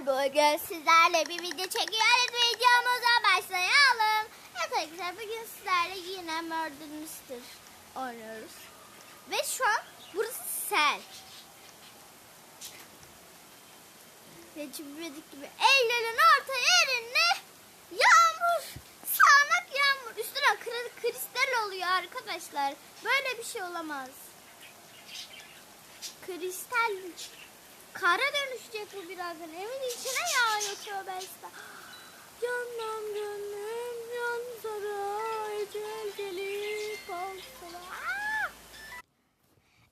Bugün sizlerle bir video çekiyoruz. Videomuza başlayalım. Evet arkadaşlar bugün sizlerle yine Murder Mystery oynuyoruz. Ve şu an burası sel. Recep İvedik gibi Eylül'ün orta yerinde yağmur. Sağanak yağmur. Üstüne kri- kristal oluyor arkadaşlar. Böyle bir şey olamaz. Kristal Kara dönüşecek bu birazdan. Evin içine yağıyor tövbe estağfurullah. Canım gönlüm yan saray ecel gelip olsun. Aa!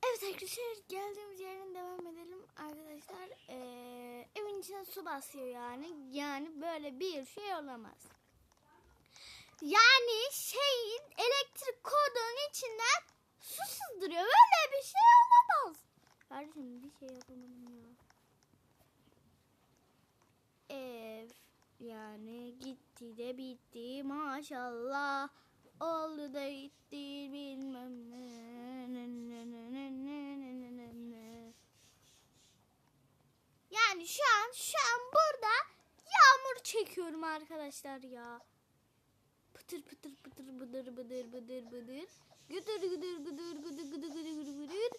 Evet arkadaşlar geldiğimiz yerden devam edelim arkadaşlar. Ee, evin içine su basıyor yani. Yani böyle bir şey olamaz. Yani şeyin elektrik kodunun içinden su sızdırıyor. Böyle bir şey olamaz. Kardeşim bir şey yapamadım ya. bitti de bitti maşallah. Oldu da bitti bilmem ne. ne, ne, ne, ne, ne, ne, ne, ne. Yani şu an şu an burada yağmur çekiyorum arkadaşlar ya. Pıtır pıtır pıtır bıdır bıdır bıdır bıdır. Güdür güdür güdür güdür güdür güdür güdür.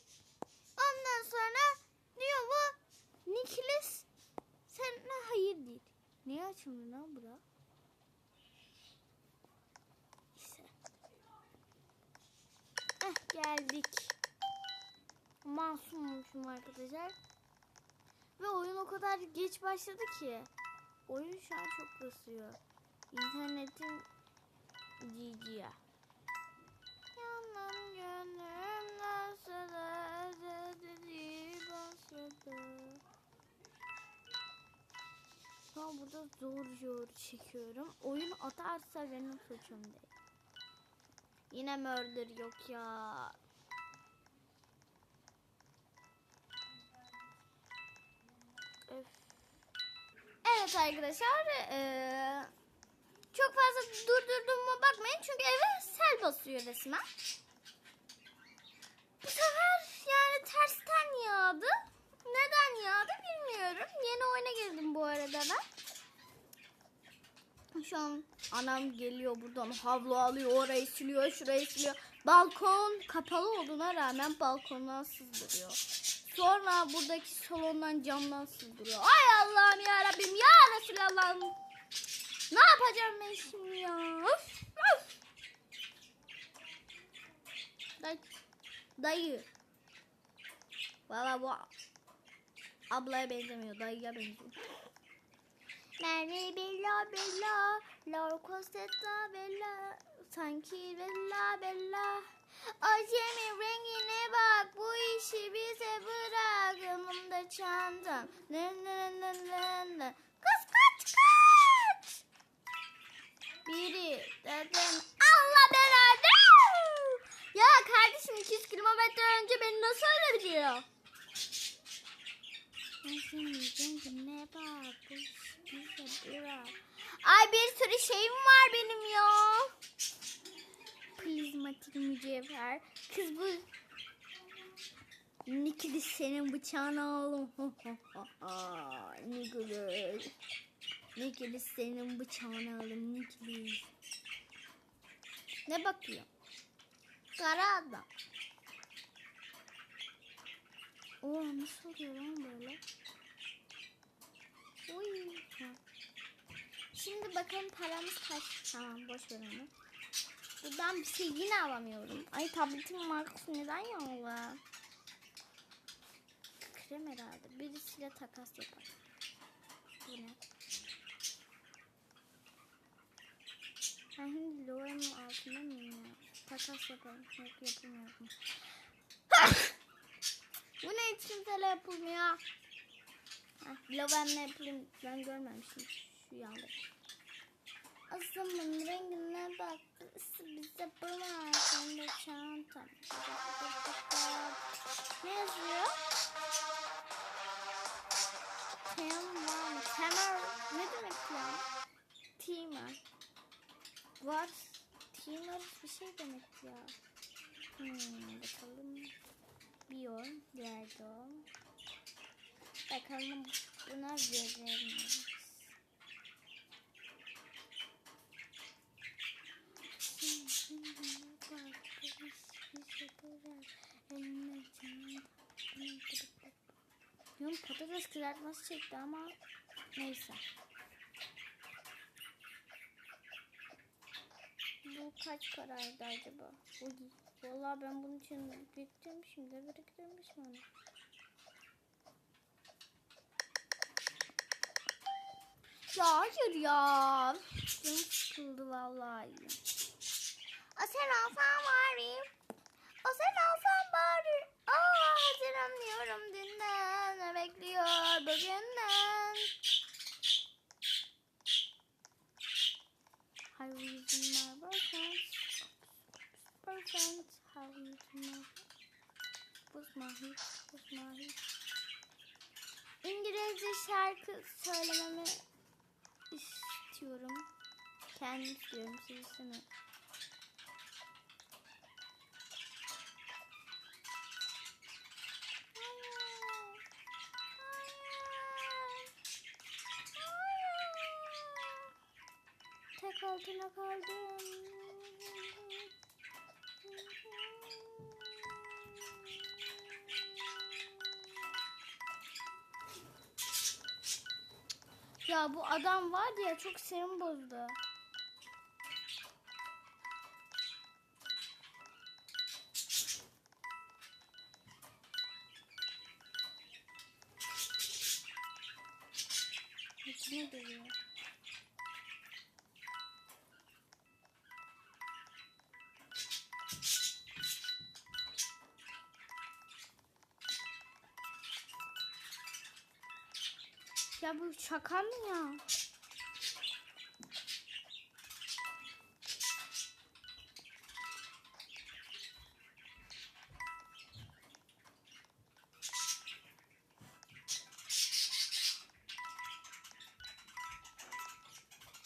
Ondan sonra diyor bu Nicholas sen ne hayır değil. Niye açılmıyor lan bura? Eh geldik. Masummuşum arkadaşlar. Ve oyun o kadar geç başladı ki. Oyun şu an çok basıyor. İnternetin GG ya. Yanım gönlüm nasıl özledi başladı. Şu an burada zor zor çekiyorum. Oyun atarsa benim suçum değil. Yine murder yok ya. Evet arkadaşlar. eee, çok fazla durdurduğuma bakmayın. Çünkü eve sel basıyor resmen. Bu sefer yani tersten yağdı. Neden yağdı bilmiyorum. Yeni oyuna girdim bu arada ben. Şu an anam geliyor buradan havlu alıyor orayı siliyor şurayı siliyor. Balkon kapalı olduğuna rağmen balkondan sızdırıyor. Sonra buradaki salondan camdan sızdırıyor. Ay Allah'ım ya Rabbim ya Resulallah'ım. Ne yapacağım ben şimdi ya? Of, of. Dayı. Dayı. Valla bu ablaya benzemiyor. Dayıya benziyor. Merve bella bella, la cosetta bella, sanki bella bella. Acemi rengine bak, bu işi bize bırak. Yanımda çantam. Ne ne ne ne ne. Kız kaç kaç. Biri dedim Allah belanı. Ya kardeşim 200 kilometre önce beni nasıl öldürüyor? Ne bak bu Ay bir sürü şeyim var benim ya. Prizmatik mücevher. Kız bu Niklis senin bıçağını alım. Niklis. Niklis senin bıçağını alım Niklis. Ne bakıyor? Kara adam. Oo nasıl oluyor lan böyle? Şimdi bakalım paramız kaç. Tamam boş ver onu. Buradan bir şey yine alamıyorum. Ay tabletin markası neden yağlı? Krem herhalde. Birisiyle takas yapar. Bu ne? Ben şimdi Lore'nin altında mıyım ya? Takas yaparım. Yok yapamıyorum. Bu ne için tele yapılmıyor? Loven'le yapayım. Ben görmemiştim. Şu yanda. Asımın rengine bak. Isı bize. Sen de çantam. Ne yazıyor? Temel. Temel. Ne demek ya? Timer. Var. Timer bir şey demek ya. Hmm, bakalım. Biyon. Diğer o. Bakalım Buna veremiyoruz. Yok patates kızartması çekti ama neyse. Bu kaç paraydı acaba? Uy, Vallahi ben bunun için biriktirmişim de biriktirmişim onu. Ya hayır ya. Canım sıkıldı vallahi. O sen alsan bari. O sen alsan bari. Aa hazırlanıyorum dünden. Bugünden. How you my boyfriend? Boyfriend, how you my What's my? What's my? İngilizce şarkı söylememi istiyorum. Kendim istiyorum, siz istemiyorum. Ya bu adam var ya çok serum bozdu. İçine geliyor. Ya bu şaka mı ya?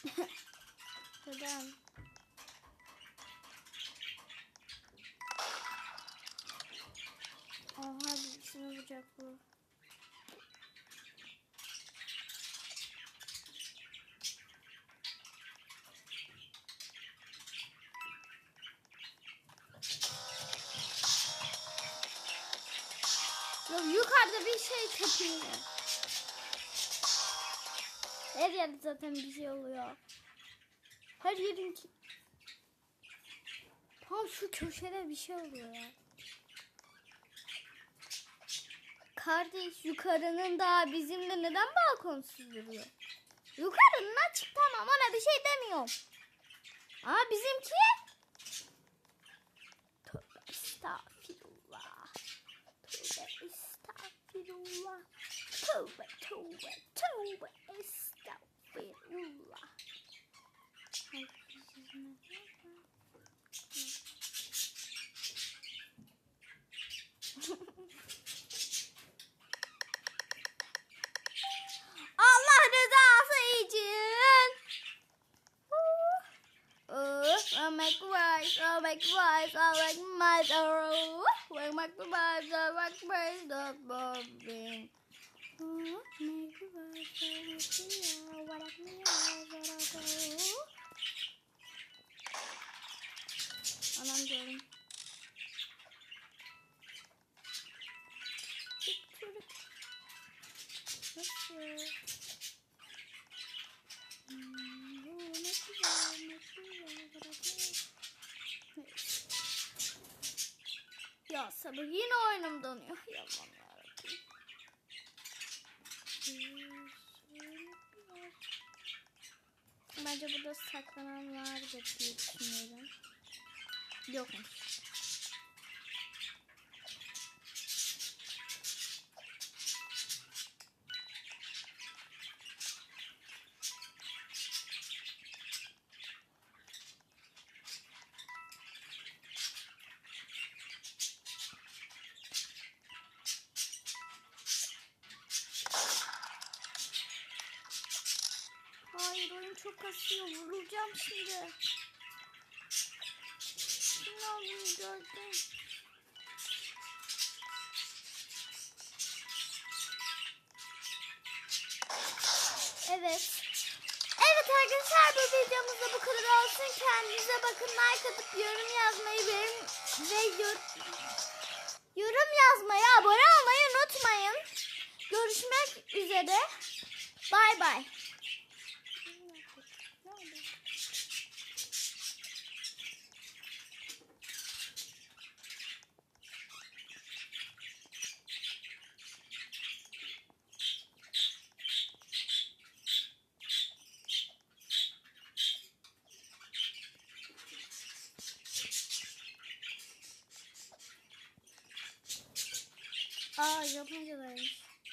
Neden? Oha birisini vuracak bu. Yukarıda bir şey tepiniyor. Her yerde zaten bir şey oluyor. Her yerin ki... Tam şu köşede bir şey oluyor ya. Kardeş yukarının da bizimle neden balkonsuz duruyor? Yukarının açık tamam ona bir şey demiyorum. Ama bizimki... It, Allah rızası için. Oh, my Christ, oh my Christ, oh my Christ, oh my Christ, oh my oh my Christ, oh my Christ, oh my Christ, oh my sabır yine oyunum donuyor. Yaman. Bence burada saklanan vardır diye düşünüyorum. Yokmuş. Hayır oyun çok kasıyor. Vurulacağım şimdi. Şimdi olduğunu gördüm. Evet. Evet arkadaşlar bu videomuz da bu kadar olsun. Kendinize bakın. Like atıp yorum yazmayı verin. Ve yor- yorum yazmayı, abone olmayı unutmayın. Görüşmek üzere. Bay bay. Aa Japonca'daymış.